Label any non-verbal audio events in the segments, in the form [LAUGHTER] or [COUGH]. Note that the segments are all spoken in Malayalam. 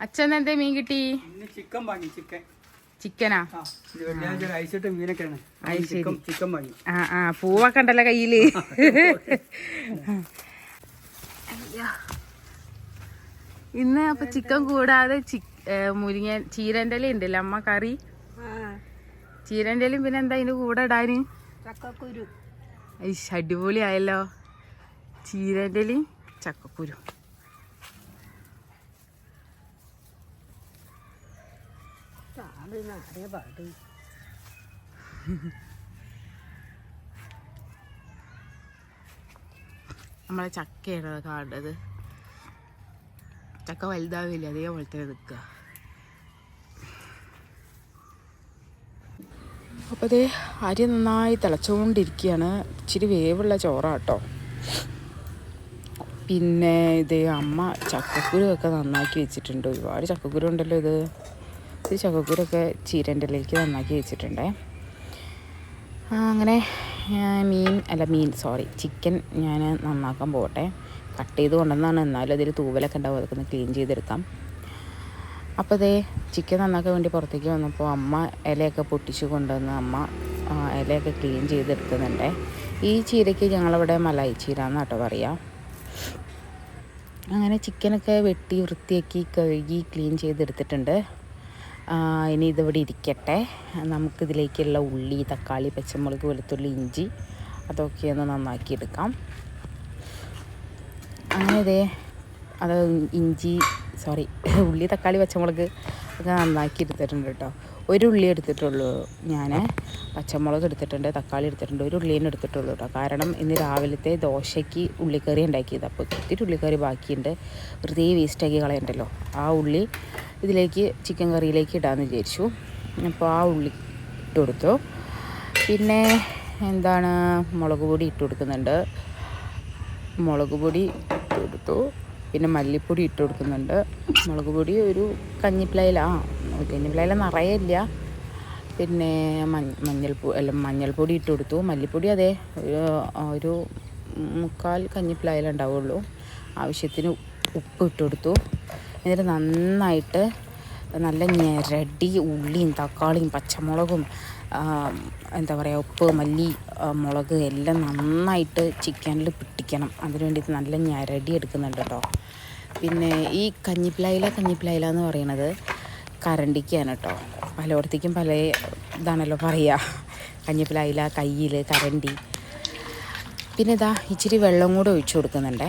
അച്ഛൻ എന്തേ മീൻ കിട്ടി? ഇന്ന് ചിക്കൻ വാങ്ങി ചിക്കൻ. ചിക്കനാ? ആ ആ ആ പൂവൊക്കെ ഉണ്ടല്ലോ കയ്യിൽ. [LAUGHS] ഇന്ന് അപ്പൊ ചിക്കൻ കൂടാതെ മുരിങ്ങ ചീരന്റെ ഇല ഉണ്ടല്ലോ അമ്മ കറി? ചീരന്റെ ഇലയും പിന്നെ എന്താ അതിന്റെ കൂടെ ഇടാന്? അടിപൊളി ആയല്ലോ ചീരന്റെ ഇലയും ചക്കക്കുരു. അതേ പാട്. നമ്മളെ ചക്കയാണ് കാണുന്നത്? ചക്ക വലുതാവില്ല? അതേപോലത്തെ നിൽക്കുക. അപ്പോൾ അതേ അരി നന്നായി തിളച്ചുകൊണ്ടിരിക്കുകയാണ്. ഇച്ചിരി വേവുള്ള ചോറാട്ടോ. പിന്നെ ഇത് അമ്മ ചക്കക്കുരു ഒക്കെ നന്നാക്കി വെച്ചിട്ടുണ്ട്. ഒരുപാട് ചക്കക്കുരു ഉണ്ടല്ലോ ഇത്. ഇത് ചക്കക്കുരൊക്കെ ചീരന്റെലേക്ക് നന്നാക്കി വെച്ചിട്ടുണ്ട്. അങ്ങനെ മീൻ അല്ല മീൻ സോറി ചിക്കൻ ഞാൻ നന്നാക്കാൻ പോകട്ടെ. കട്ട് ചെയ്ത് കൊണ്ടുവന്നാണ് എന്നാലും അതിൽ തൂവലൊക്കെ ഉണ്ടാവും. അതൊക്കെ ഒന്ന് ക്ലീൻ ചെയ്തെടുക്കാം. അപ്പോൾ അതേ ചിക്കൻ നന്നാക്കാൻ വേണ്ടി പുറത്തേക്ക് വന്നപ്പോൾ അമ്മ ഇലയൊക്കെ പൊട്ടിച്ച് കൊണ്ടുവന്ന് അമ്മ ഇലയൊക്കെ ക്ലീൻ ചെയ്തെടുക്കുന്നുണ്ട്. ഈ ചീരയ്ക്ക് ഞങ്ങളിവിടെ മലായി ചീര എന്നാട്ടോ പറയാം അങ്ങനെ ചിക്കനൊക്കെ വെട്ടി വൃത്തിയാക്കി കഴുകി ക്ലീൻ ചെയ്തെടുത്തിട്ടുണ്ട്. ഇനി ഇതിവിടെ ഇരിക്കട്ടെ. നമുക്കിതിലേക്കുള്ള ഉള്ളി തക്കാളി പച്ചമുളക് വെളുത്തുള്ളി ഇഞ്ചി അതൊക്കെ ഒന്ന് നന്നാക്കി എടുക്കാം അങ്ങനെ ഇതേ അത് ഇഞ്ചി സോറി ഉള്ളി തക്കാളി പച്ചമുളക് ഒക്കെ നന്നാക്കി എടുത്തിട്ടുണ്ട് കേട്ടോ. ഒരു ഉള്ളി എടുത്തിട്ടുള്ളൂ ഞാൻ പച്ചമുളക് എടുത്തിട്ടുണ്ട് തക്കാളി എടുത്തിട്ടുണ്ട് ഒരു ഉള്ളിയും എടുത്തിട്ടുള്ളൂ കേട്ടോ കാരണം ഇന്ന് രാവിലത്തെ ദോശയ്ക്ക് ഉള്ളിക്കറി ഉണ്ടാക്കിയത്. അപ്പോൾ ഒത്തിരി ഉള്ളിക്കറി ബാക്കിയുണ്ട്. വെറുതെ വേസ്റ്റാക്കി കളയണ്ടല്ലോ. ആ ഉള്ളി ഇതിലേക്ക് ചിക്കൻ കറിയിലേക്ക് ഇടാമെന്ന് വിചാരിച്ചു. അപ്പോൾ ആ ഉള്ളി ഇട്ട് കൊടുത്തു. പിന്നെ എന്താണ് മുളക് പൊടി ഇട്ട് കൊടുക്കുന്നുണ്ട്. മുളക് പൊടി ഇട്ട് കൊടുത്തു. പിന്നെ മല്ലിപ്പൊടി ഇട്ട് കൊടുക്കുന്നുണ്ട്. മുളക് പൊടി ഒരു കഞ്ഞിപ്ലയില ആ നിറയെ ഇല്ല. പിന്നെ മഞ്ഞ മഞ്ഞൾപ്പൊടി അല്ല മഞ്ഞൾപ്പൊടി ഇട്ട് കൊടുത്തു. മല്ലിപ്പൊടി അതെ ഒരു മുക്കാൽ കഞ്ഞിപ്പിളായാലേ ഉണ്ടാവുള്ളൂ. ആവശ്യത്തിന് ഉപ്പ് ഇട്ട് കൊടുത്തു. എന്നിട്ട് നന്നായിട്ട് നല്ല ഞെരടി ഉള്ളിയും തക്കാളിയും പച്ചമുളകും എന്താ പറയുക ഉപ്പ് മല്ലി മുളക് എല്ലാം നന്നായിട്ട് ചിക്കനിൽ പിട്ടിക്കണം അതിന് വേണ്ടിയിട്ട് നല്ല ഞെരടി എടുക്കുന്നുണ്ട് കേട്ടോ. പിന്നെ ഈ കഞ്ഞിപ്ലയില കഞ്ഞിപ്ലയില എന്ന് പറയുന്നത് കരണ്ടിക്കാണ് കേട്ടോ. പലയിടത്തേക്കും പല ഇതാണല്ലോ പറയുക. കഞ്ഞിപ്പിലായില കയ്യിൽ കരണ്ടി. പിന്നെ ഇതാ ഇച്ചിരി വെള്ളം കൂടെ ഒഴിച്ചു കൊടുക്കുന്നുണ്ട്.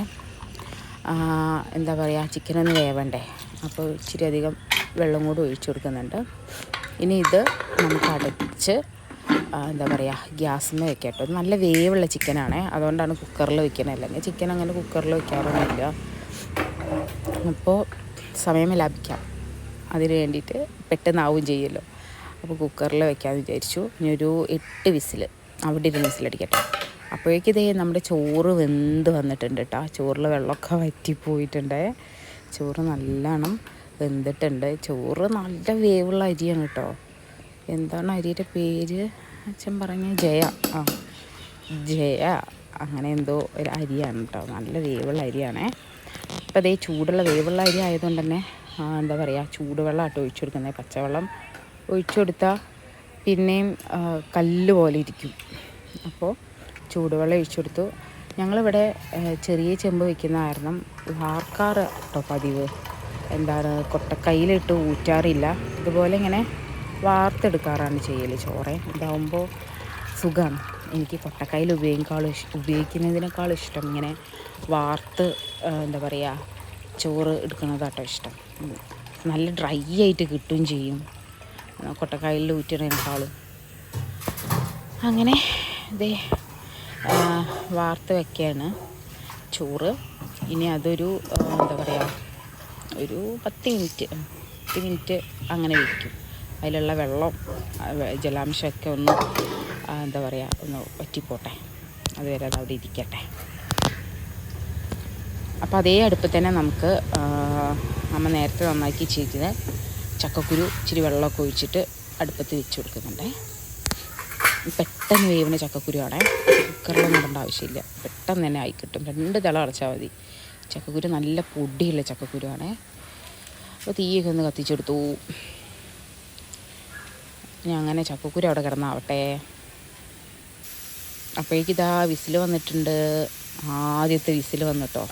എന്താ പറയുക ചിക്കനൊന്ന് വേവണ്ടേ? അപ്പോൾ ഇച്ചിരി അധികം വെള്ളം കൂടെ ഒഴിച്ചു കൊടുക്കുന്നുണ്ട്. ഇനി ഇത് നമുക്ക് അടച്ച് എന്താ പറയുക ഗ്യാസ് വെക്കാം കേട്ടോ. നല്ല വേവുള്ള ചിക്കനാണ് അതുകൊണ്ടാണ് കുക്കറിൽ വെക്കണത് അല്ലെങ്കിൽ ചിക്കൻ അങ്ങനെ കുക്കറിൽ വെക്കാറൊന്നുമില്ല. അപ്പോൾ സമയം ലാഭിക്കാം. അതിന് വേണ്ടിയിട്ട് പെട്ടെന്നാവും ചെയ്യുമല്ലോ. അപ്പോൾ കുക്കറിൽ വെക്കാമെന്ന് വിചാരിച്ചു. ഇനി ഒരു എട്ട് വിസിൽ അവിടെ ഇരുന്ന് വിസിലടിക്കട്ടെ. അപ്പോഴേക്കും ഇതേ നമ്മുടെ ചോറ് വെന്ത് വന്നിട്ടുണ്ട് കേട്ടോ. ചോറിൽ വെള്ളമൊക്കെ വറ്റിപ്പോയിട്ടുണ്ട്. ചോറ് നല്ലോണം വെന്തിട്ടുണ്ട്. ചോറ് നല്ല വേവുള്ള അരിയാണ് കേട്ടോ. എന്താണ് അരിയുടെ പേര്? അച്ഛൻ പറഞ്ഞ ജയ. ആ ജയ. അങ്ങനെ എന്തോ ഒരു അരിയാണ് കേട്ടോ. നല്ല വേവുള്ള അരിയാണേ. അപ്പോൾ അതേ ചൂടുള്ള വേവുള്ള അരി ആയതുകൊണ്ട് തന്നെ എന്താ പറയുക ചൂടുവെള്ളം ആട്ടോ ഒഴിച്ചു കൊടുക്കുന്നത് പച്ചവെള്ളം ഒഴിച്ചു കൊടുത്താൽ പിന്നെയും കല്ല് പോലെ ഇരിക്കും. അപ്പോൾ ചൂടുവെള്ളം ഒഴിച്ചു കൊടുത്തു ഞങ്ങളിവിടെ ചെറിയ ചെമ്പ് വയ്ക്കുന്ന കാരണം വാർക്കാറ് കേട്ടോ പതിവ്. എന്താണ് കൊട്ടക്കൈയിലിട്ട് ഊറ്റാറില്ല. ഇതുപോലെ ഇങ്ങനെ വാർത്തെടുക്കാറാണ് ചെയ്യൽ ചോറ്. ഇതാവുമ്പോൾ സുഖമാണ് എനിക്ക് കൊട്ടക്കൈയിൽ ഉപയോഗിക്കാളും ഇഷ് ഉപയോഗിക്കുന്നതിനേക്കാളും ഇഷ്ടം ഇങ്ങനെ വാർത്ത് എന്താ പറയുക ചോറ് എടുക്കുന്നതാട്ടോ ഇഷ്ടം. നല്ല ഡ്രൈ ആയിട്ട് കിട്ടുകയും ചെയ്യും. കൊട്ടക്കായലിൽ ഊറ്റിടേക്കാളും അങ്ങനെ ഇതേ വാർത്ത് വയ്ക്കുകയാണ് ചോറ്. ഇനി അതൊരു എന്താ പറയുക ഒരു പത്ത് മിനിറ്റ് പത്ത് മിനിറ്റ് അങ്ങനെ വയ്ക്കും അതിലുള്ള വെള്ളം ജലാംശമൊക്കെ ഒന്ന് എന്താ പറയുക ഒന്ന് വറ്റിപ്പോട്ടെ. അതുവരെ അത് അവിടെ ഇരിക്കട്ടെ. അപ്പോൾ അതേ അടുപ്പിൽ തന്നെ നമുക്ക് അമ്മ നേരത്തെ നന്നാക്കി ചെയ്തത് ചക്കക്കുരു ഇച്ചിരി വെള്ളമൊക്കെ ഒഴിച്ചിട്ട് അടുപ്പത്ത് വെച്ച് കൊടുക്കുന്നുണ്ട്. പെട്ടെന്ന് വേവുന്ന ചക്കക്കുരുവാണ് കുക്കറിലൊന്നും ഇടേണ്ട ആവശ്യമില്ല. പെട്ടെന്ന് തന്നെ ആയി കിട്ടും. രണ്ട് തിള അടച്ചാൽ മതി. ചക്കക്കുരു നല്ല പൊടിയുള്ള ചക്കക്കുരുവാണ് അപ്പോൾ തീയൊക്കെ ഒന്ന് കത്തിച്ചെടുത്തു. ഞാൻ അങ്ങനെ ചക്കക്കുരു അവിടെ കിടന്നാവട്ടെ. അപ്പോഴേക്കിതാ വിസിൽ വന്നിട്ടുണ്ട്. ആദ്യത്തെ വിസിൽ വന്നിട്ടോ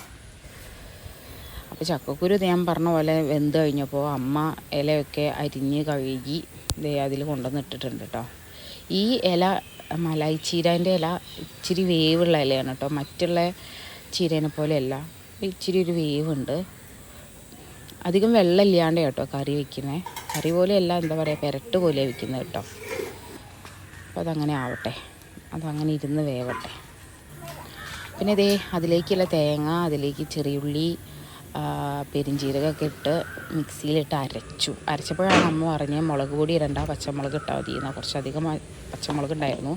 അപ്പോൾ ചക്കക്കുരു ഞാൻ പറഞ്ഞ പോലെ വെന്ത് കഴിഞ്ഞപ്പോൾ അമ്മ ഇലയൊക്കെ അരിഞ്ഞ് കഴുകി അതിൽ കൊണ്ടുവന്നിട്ടിട്ടുണ്ട് കേട്ടോ ഈ ഇല മലായി ചീരേന്റെ ഇല ഇച്ചിരി വേവുള്ള ഇലയാണ് കേട്ടോ മറ്റുള്ള ചീരേനെ പോലെയല്ല ഇച്ചിരി ഒരു വേവുണ്ട്. അധികം വെള്ളം ഇല്ലാണ്ട് കേട്ടോ കറി വെക്കുന്നത് കറി പോലെയല്ല എന്താ പറയുക പെരട്ട് പോലെ വെക്കുന്നത് കേട്ടോ അപ്പോൾ അതങ്ങനെ ആവട്ടെ. അതങ്ങനെ ഇരുന്ന് വേവട്ടെ. പിന്നെ ഇതേ അതിലേക്കുള്ള തേങ്ങ അതിലേക്ക് ചെറിയുള്ളി പെരിഞ്ജീരകമൊക്കെ ഇട്ട് മിക്സിയിലിട്ട് അരച്ചു. അരച്ചപ്പോഴാണ് അമ്മ പറഞ്ഞ് മുളക് പൊടി ഇടണ്ട പച്ചമുളക് ഇട്ടാൽ മതി എന്നാൽ കുറച്ചധികം പച്ചമുളക് ഉണ്ടായിരുന്നു.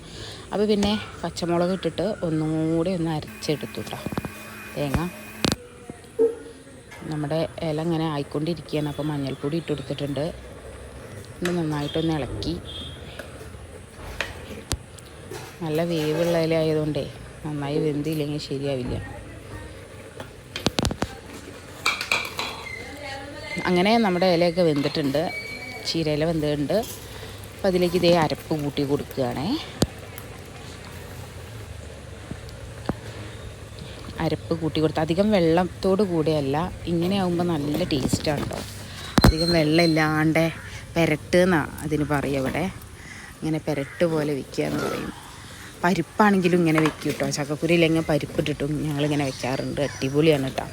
അപ്പോൾ പിന്നെ പച്ചമുളക് ഇട്ടിട്ട് ഒന്നും കൂടി ഒന്ന് അരച്ചെടുത്തു കേട്ടോ തേങ്ങ. നമ്മുടെ ഇല ഇങ്ങനെ ആയിക്കൊണ്ടിരിക്കുകയാണ്. അപ്പോൾ മഞ്ഞൾപ്പൊടി ഇട്ട് കൊടുത്തിട്ടുണ്ട്. ഒന്ന് നന്നായിട്ടൊന്ന് ഇളക്കി. നല്ല വേവുള്ള ഇല ആയതുകൊണ്ടേ നന്നായി വെന്തില്ലെങ്കിൽ ശരിയാവില്ല. അങ്ങനെ നമ്മുടെ ഇലയൊക്കെ വെന്തിട്ടുണ്ട്. ചീരയില വെന്തിട്ടുണ്ട്. അപ്പോൾ അതിലേക്ക് ഇതേ അരപ്പ് കൂട്ടി കൊടുക്കുകയാണേ. അരപ്പ് കൂട്ടി കൊടുത്ത് അധികം വെള്ളത്തോട് കൂടെയല്ല ഇങ്ങനെ ആകുമ്പോൾ നല്ല ടേസ്റ്റാണ് കേട്ടോ അധികം വെള്ളം ഇല്ലാണ്ട് പെരട്ട് എന്നാണ് അതിന് പറയുക ഇവിടെ. ഇങ്ങനെ പെരട്ട് പോലെ വെക്കുക എന്ന് പറയും. പരിപ്പാണെങ്കിലും ഇങ്ങനെ വെക്കും കേട്ടോ ചക്കക്കുരിയിലെങ്ങനെ പരിപ്പിട്ടിട്ടും ഞങ്ങളിങ്ങനെ വെക്കാറുണ്ട്. അടിപൊളിയാണ് കേട്ടോ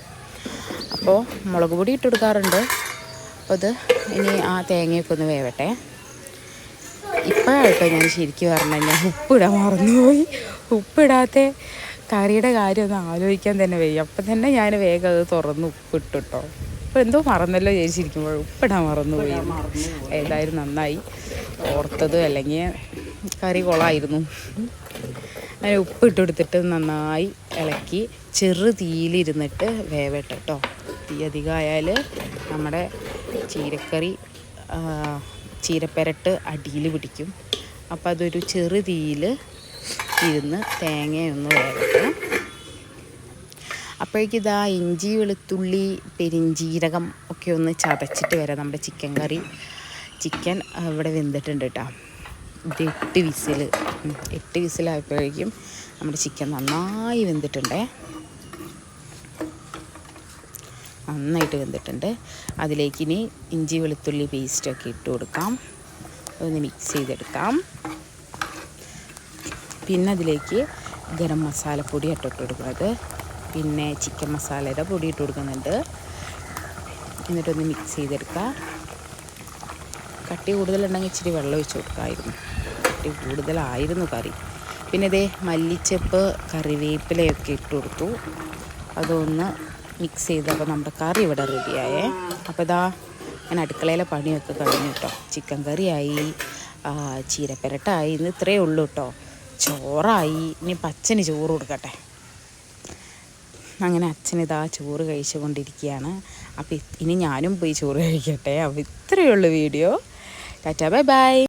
അപ്പോൾ മുളക് പൊടി ഇട്ട് കൊടുക്കാറുണ്ട് അപ്പോൾ ഇത് ഇനി ആ തേങ്ങയൊക്കെ ഒന്ന് വേവട്ടെ. ഇപ്പോഴാട്ടോ ഞാൻ ശരിക്കും പറഞ്ഞാൽ ഞാൻ ഉപ്പിടാൻ മറന്നുപോയി. ഉപ്പിടാത്ത കറിയുടെ കാര്യം ഒന്ന് ആലോചിക്കാൻ തന്നെ വയ്യ. അപ്പം തന്നെ ഞാൻ വേഗം അത് തുറന്ന് ഉപ്പിട്ടു കേട്ടോ. ഇപ്പോൾ എന്തോ മറന്നല്ലോ ചേച്ചിരിക്കുമ്പോൾ ഉപ്പിടാൻ മറന്നുപോയി. ഏതായാലും നന്നായി. ഓർത്തത് അല്ലെങ്കിൽ കറി കൊളായിരുന്നു. അങ്ങനെ ഉപ്പിട്ടെടുത്തിട്ട് നന്നായി ഇളക്കി ചെറു തീയിലിരുന്നിട്ട് വേവട്ടെ കേട്ടോ. തീ അധികമായാൽ നമ്മുടെ ചീരക്കറി ചീരപ്പെരട്ട് അടിയിൽ പിടിക്കും. അപ്പോൾ അതൊരു ചെറു തീയിൽ ഇരുന്ന് തേങ്ങയൊന്ന് വേകട്ടെ അപ്പോഴേക്കിതാ ഇഞ്ചി വെളുത്തുള്ളി പെരിഞ്ചീരകം ഒക്കെ ഒന്ന് ചതച്ചിട്ട് വരാം നമ്മുടെ ചിക്കൻ കറി. ചിക്കൻ ഇവിടെ വെന്തിട്ടുണ്ട് കേട്ടോ. ഇത് എട്ട് വിസിൽ എട്ട് വിസിലായപ്പോഴേക്കും നമ്മുടെ ചിക്കൻ നന്നായി വെന്തിട്ടുണ്ടേ. നന്നായിട്ട് വെന്തിട്ടുണ്ട്. അതിലേക്ക് ഇനി ഇഞ്ചി വെളുത്തുള്ളി പേസ്റ്റൊക്കെ ഇട്ട് കൊടുക്കാം. അതൊന്ന് മിക്സ് ചെയ്തെടുക്കാം. പിന്നെ അതിലേക്ക് ഗരം മസാലപ്പൊടി ഇട്ടിട്ട് കൊടുക്കുന്നത്. പിന്നെ ചിക്കൻ മസാലയുടെ പൊടി ഇട്ട് കൊടുക്കുന്നുണ്ട്. എന്നിട്ടൊന്ന് മിക്സ് ചെയ്തെടുക്കുക കട്ടി കൂടുതലുണ്ടെങ്കിൽ ഇച്ചിരി വെള്ളം ഒഴിച്ച് കൊടുക്കാമായിരുന്നു കട്ടി കൂടുതലായിരുന്നു കറി. പിന്നെ ഇതേ മല്ലിച്ചപ്പ് കറിവേപ്പിലയൊക്കെ ഇട്ട് കൊടുത്തു. അതൊന്ന് മിക്സ് ചെയ്തപ്പോൾ നമ്മുടെ കറി ഇവിടെ റെഡിയായേ അപ്പോൾ ഇതാ ഞാൻ അടുക്കളയിലെ പണിയൊക്കെ കഴിഞ്ഞു കേട്ടോ ചിക്കൻ കറിയായി ചീരപ്പെരട്ടായി. ഇന്ന് ഇത്രയേ ഉള്ളൂ കേട്ടോ ചോറായി. ഇനി പച്ചന് ചോറ് കൊടുക്കട്ടെ. അങ്ങനെ അച്ഛനിതാ ചോറ് കഴിച്ചു കൊണ്ടിരിക്കുകയാണ് അപ്പോൾ ഇനി ഞാനും പോയി ചോറ് കഴിക്കട്ടെ. അപ്പോൾ ഇത്രയേ ഉള്ളൂ വീഡിയോ. Tata bye bye.